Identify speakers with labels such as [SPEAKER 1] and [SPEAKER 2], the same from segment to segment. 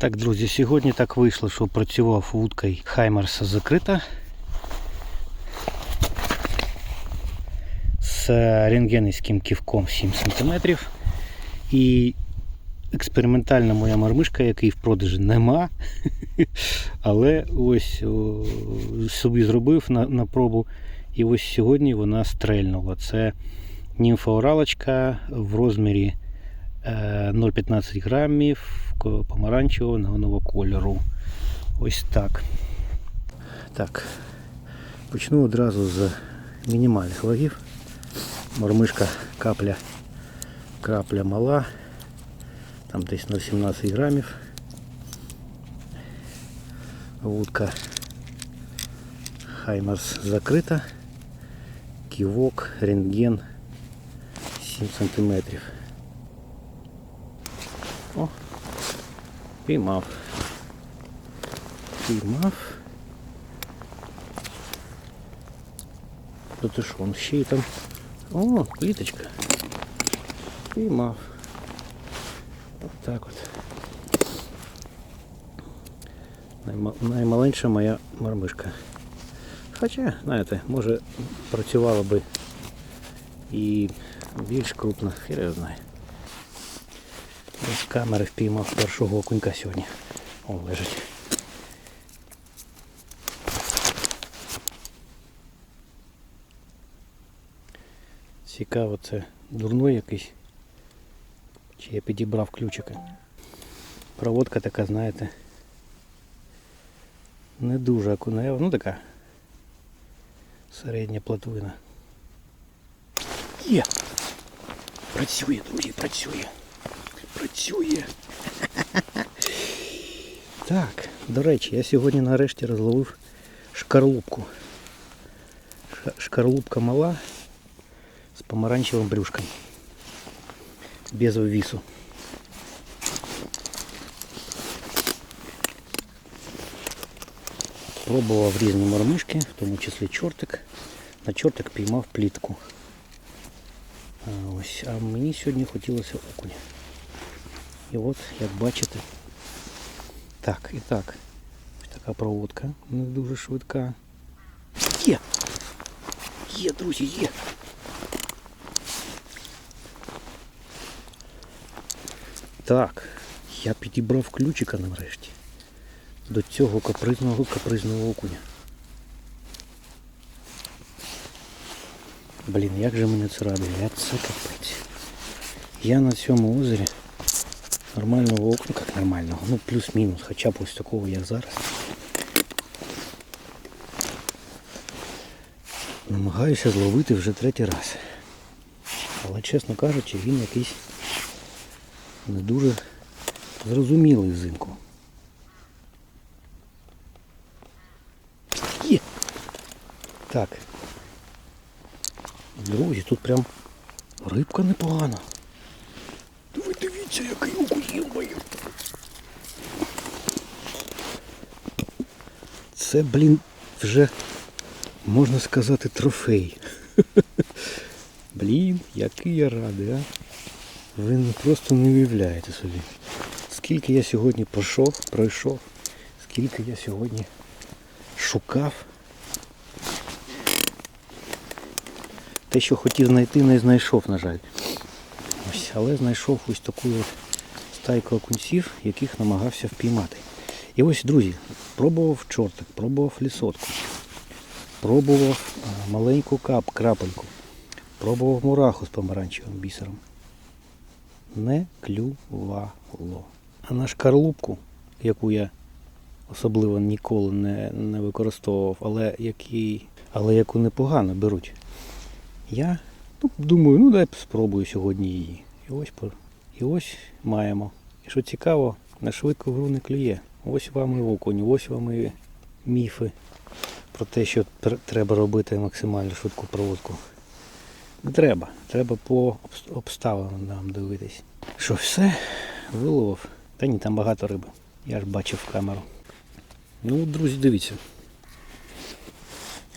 [SPEAKER 1] Так, друзі, сьогодні так вийшло, що працював вудкою Хаймерс закрита. З рентгенівським ківком 7 см. І експериментальна моя мармишка, який в продажі нема. Але ось собі зробив на, на пробу. І ось сьогодні вона стрельнула. Це німфооралочка в розмірі е, 0,15 грамів ко- помаранчевого неонового кольору. Ось так. Так. Почну одразу з мінімальних вагів. Мормишка капля, крапля мала. Там десь 0,17 грамів. Вудка Хаймарс закрита. Ківок, рентген 7 сантиметрів. О, піймав. Піймав. Да ти що, он ще й там. О, кліточка. Піймав. От так от. Найма- Наймаленша моя мармишка. Хоча, знаєте, може працювала би і більш крупна, хер я знаю. Без камери впіймав першого окунька сьогодні. О, лежить. Цікаво, це дурной якийсь. Чи я підібрав ключика. Проводка така, знаєте. Не дуже окунева, ну така середня плотвина. Є! Працює, друзі, працює. Працює. Так, до речі, я сьогодні нарешті розловив шкарлупку. Ша- Шкарлупка мала з помаранчевим брюшком. Без ввісу. Пробував різні мормишки, в тому числі чортик. На чортик піймав плітку. А, ось, а мені сьогодні хотілося окуня. І от, як бачите, так, і так. Ось така проводка не дуже швидка. Є! Є, друзі, є! Так, я підібрав ключика нарешті. До цього капризного капризного окуня. Блін, як же мене це радує, я це капець. Я на цьому озері нормального окна, як нормального, ну плюс-мінус, хоча б ось такого, як зараз. Намагаюся зловити вже третій раз. Але, чесно кажучи, він якийсь не дуже зрозумілий взимку. Є! Так. Друзі, тут прям рибка непогана. Дивіться, який окунів маю. Це, блін, вже можна сказати трофей. Блін, який я радий, а. Ви просто не уявляєте собі. Скільки я сьогодні пройшов, пройшов, скільки я сьогодні шукав. Те, що хотів знайти, не знайшов, на жаль. Ось, але знайшов ось таку от стайку окунців, яких намагався впіймати. І ось, друзі, пробував чортик, пробував лісотку, пробував маленьку кап, крапельку, пробував мураху з помаранчевим бісером. Не клювало. А на шкарлупку, яку я особливо ніколи не, не використовував, але, який, але яку непогано беруть. Я ну, думаю, ну дай спробую сьогодні її. І ось, і ось маємо. І що цікаво, на швидку гру не клює. Ось вам і окунь, ось вам і міфи про те, що тр- треба робити максимально швидку проводку. Не треба. Треба по обставинам нам дивитись. Що, все? Виловив? Та ні, там багато риби. Я ж бачив камеру. Ну, друзі, дивіться.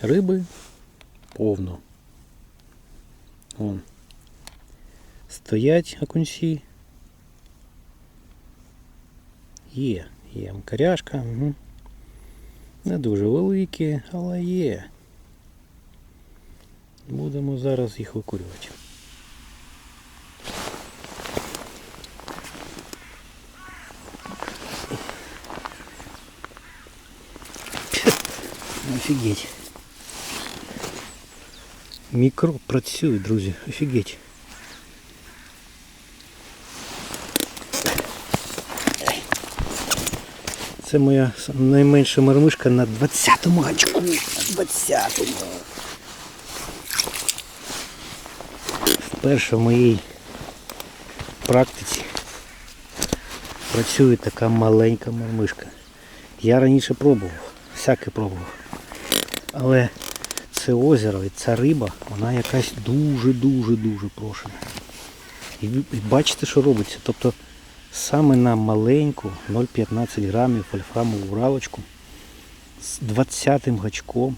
[SPEAKER 1] Риби повно. Вон. Стоять окунці. Є, є мкаряшка. Угу. Не дуже великі, але є. Будемо зараз їх викурювати. Офігеть. Мікро працює, друзі. Офігеть. Це моя найменша мармишка на 20-му гачку. На 20-му. Вперше в моїй практиці працює така маленька мармишка. Я раніше пробував, всяке пробував. Але це озеро і ця риба, вона якась дуже-дуже-дуже прошена. І і бачите, що робиться. Тобто саме на маленьку 0,15 грамів вольфрамову уралочку з 20 гачком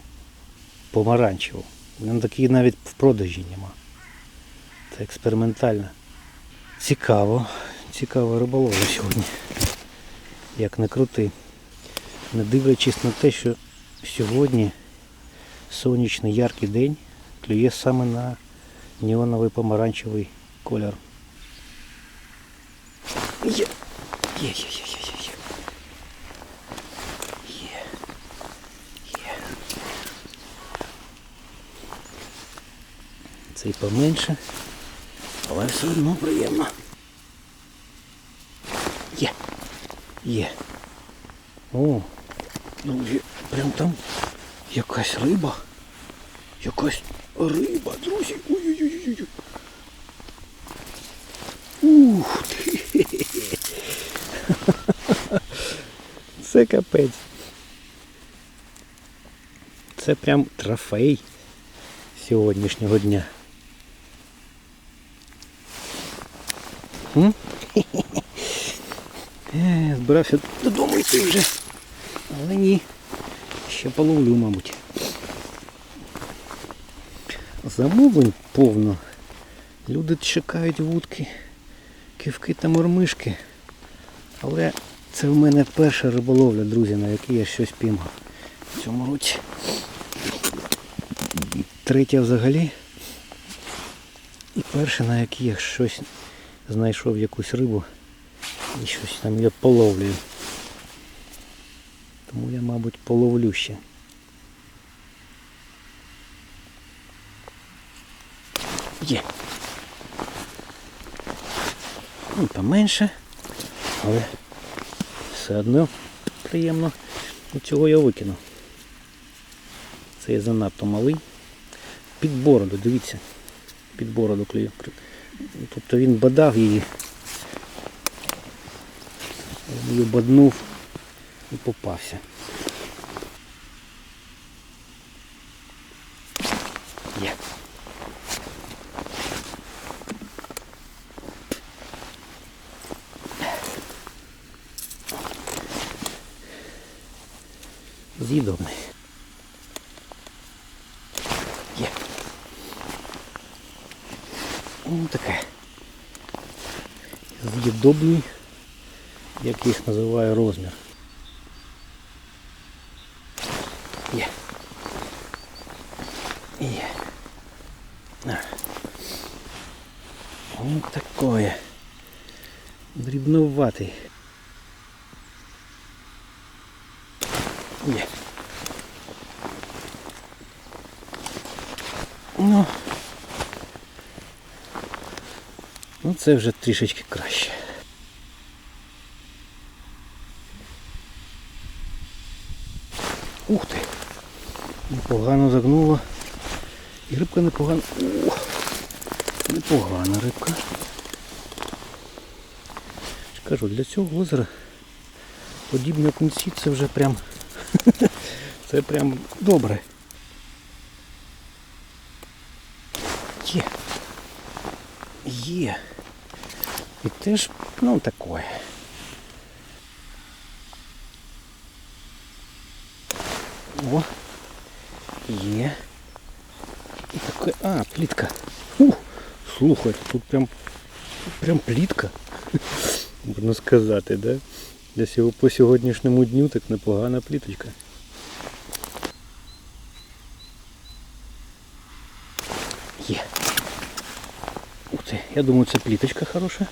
[SPEAKER 1] помаранчеву. Він такий навіть в продажі нема. Це експериментально. Цікаво. Цікаво риболовля сьогодні. Як не крути. Не дивлячись на те, що сьогодні сонячний яркий день клює саме на неоновий помаранчевий колір. Є, є, є, є, є, є, є. Є. Цей поменше, але все одно приємно. Є. Є. О, друзі, прям там якась риба. Якась риба, друзі. Ой-ой-ой. Ух ти. Це капець. Це прям трофей сьогоднішнього дня. Е, Збирався додому йти вже. Але ні. Ще половлю, мабуть. Замовлень повно. Люди чекають вудки, кивки та мормишки. Але це в мене перша риболовля, друзі, на якій я щось піймав в цьому році. Третя взагалі. І перша, на якій я щось знайшов якусь рибу і щось там я половлюю. Тому я, мабуть, половлю ще. Є. Ну, поменше, але все одно приємно. Ну, Цього я викину. Це є занадто малий. Під бороду, дивіться. Під бороду клює. Тобто він бадав її. Її баднув і попався. Є. З'їдобний. Є. Ну таке. З'їдобний, як їх називаю розмір. Є. Є. На. Ну такое. Дрібноватий. Є. Ну. Ну це вже трішечки краще. Ух ти! Непогано загнуло. І рибка непогана. О, непогана рибка. Ж Кажу, для цього озера подібні окунці це вже прям це прям добре. Є. Є. І теж, ну такое. О, є. І таке. А, плітка. Ух, слухайте, тут прям прям плітка. Можна сказати, да? Для сього по сьогоднішньому дню так непогана пліточка. Є. Ух ти, я думаю, це пліточка хороша.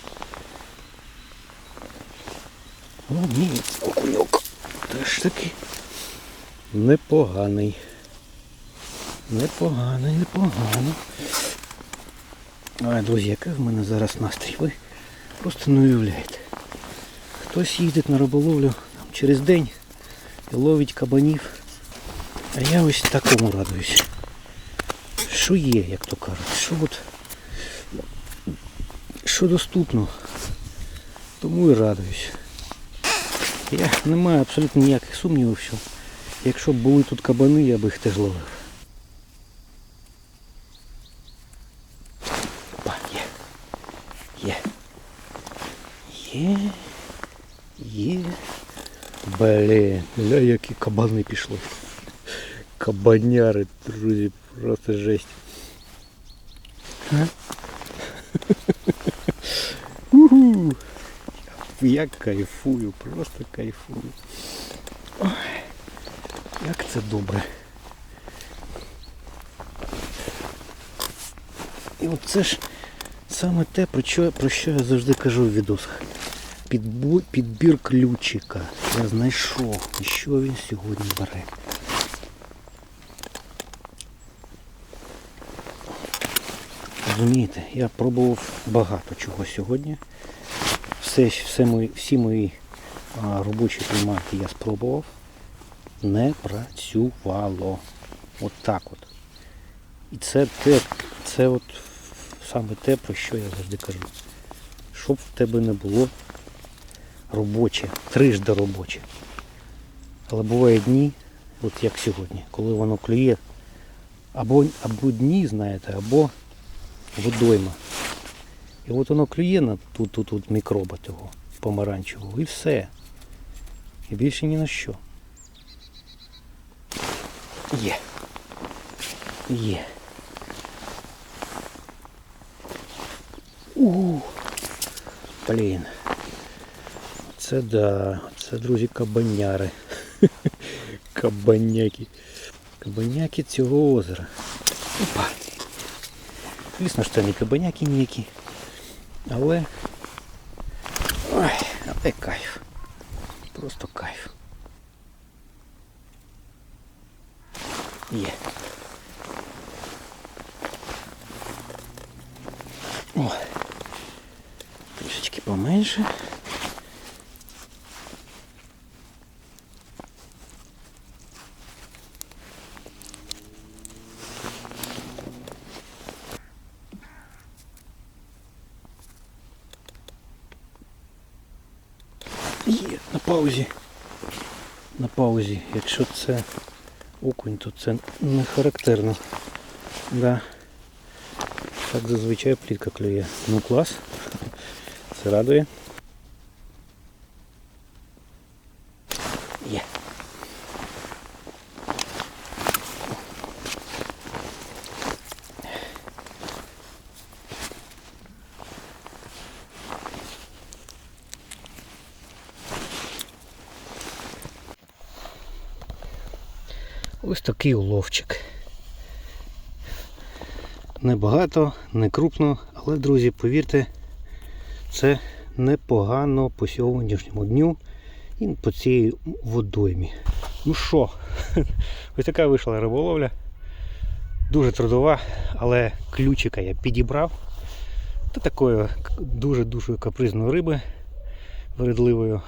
[SPEAKER 1] О, ні, окуньок. Теж таки. Непоганий. Непоганий, непогано. Ой, друзі, який в мене зараз настрій. Ви просто не уявляєте. Хтось їздить на риболовлю через день і ловить кабанів. А я ось такому радуюсь. Що є, як то кажуть, що от що доступно, тому і радуюсь. Я не маю абсолютно ніяких сумнівів, що якщо б були тут кабани, я б їх теж ловив. Опа, є. Є. Є. Є. Блін, ля які кабани пішли. Кабаняри, друзі, просто жесть. Уху. Я кайфую, просто кайфую. Ой, як це добре. І от це ж саме те, про що, про що я завжди кажу в відосах. Підбір ключика. Я знайшов, і що він сьогодні бере. Розумієте, я пробував багато чого сьогодні. Все, все мої, всі мої а, робочі приманки я спробував. Не працювало. От так от. І це те, це от саме те, про що я завжди кажу. Щоб в тебе не було робоче, трижди робоче. Але буває дні, от як сьогодні, коли воно клює або, або дні, знаєте, або водойма. І от воно клює на тут, тут, тут мікроба того помаранчевого і все. І більше ні на що. Є. Є. У. Блін. Це да, це, друзі, кабаняри. Кабаняки. Кабаняки цього озера. Опа. Звісно, що не кабаняки ніякі. Але... Ой, але кайф. Просто кайф. Є. О, трішечки поменше. Є, на паузі. На паузі. Якщо це окунь, то це не характерно. Да. Так зазвичай плітка клює. Ну клас. Це радує. Такий уловчик. Небагато, не крупно, але, друзі, повірте, це непогано по сьогоднішньому дню і по цій водоймі. Ну що, ось така вийшла риболовля. Дуже трудова, але ключика я підібрав. Та такої дуже-дуже капризної риби вередливою.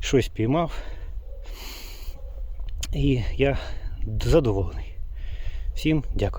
[SPEAKER 1] Щось піймав. І я задоволений. Всім дякую.